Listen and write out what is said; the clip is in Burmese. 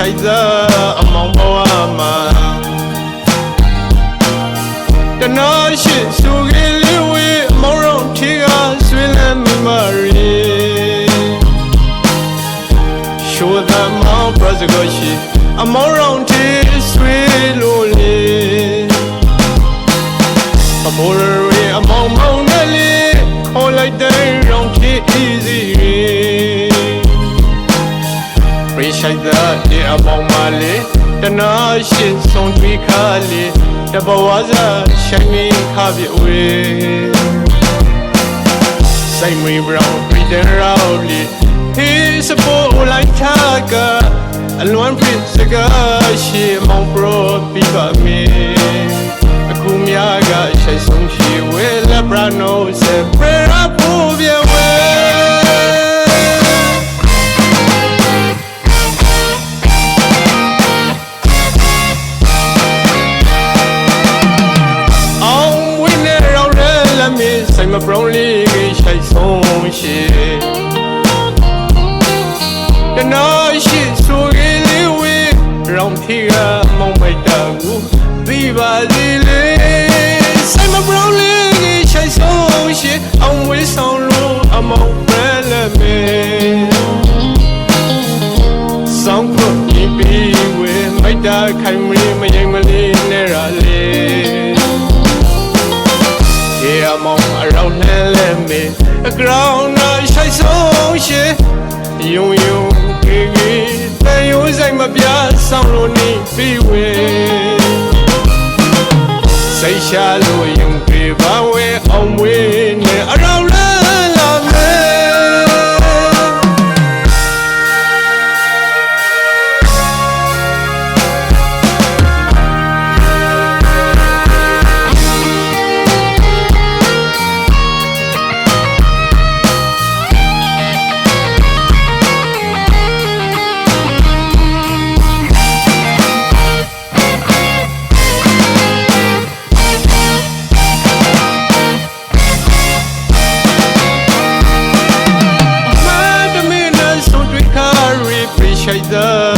ရှိုက်သာအမောင်ဘဝမှာတနာရှိစုကြီးလေးဝေးအမောင်ရောထီကဆွေးလန်းမိမရီရှိုးသမမောင်ပရစကိုရှိအမောင်ရောထီဆွေးလို့လေအမောရရီအမောင်မောင်နဲ့လေးခေါ်လိုက်တဲ့ရောင်ချီ easy ရီရှိုက်တဲ့ဒီအမောင်မလေးတနာရှိဆုံးတွေ့ခါလေးတဘဝစားရှိုင်းမင်းခါပြဝေးစိတ်မီဘရောင်ပြည်တဲ့ရောင်လေး he support like taka အလွန်ဖြစ်စကားရှိမောင် pro ပြီးပါမင်း ရှိတနာရှိဆိုကြီးလေးဝေးရောင်ထီကမောင်မိုက်တာကိုဒီပါစီလေးစိတ်မပရုံးလေးရှိတ်ဆုံးရှိအောင်ဝေးဆောင်လို့အမောင်ပဲလက်မင်းဆောင်ကိုဒီပီဝေးမိုက်တာခိုင်မလေးမရင်မလေးနဲ့ရလေးရေအမောင်အရောင်းလှဲလဲမေ အကရောင်းနာရှိုက်ဆုံးရှေယုံယုံကေကေတန်ယုံဆိုင်မပြဆောင်လို့နေပြီးဝေစိတ်ရှာလို့ယုံပြေပါဝဲအောင်ဝေး မ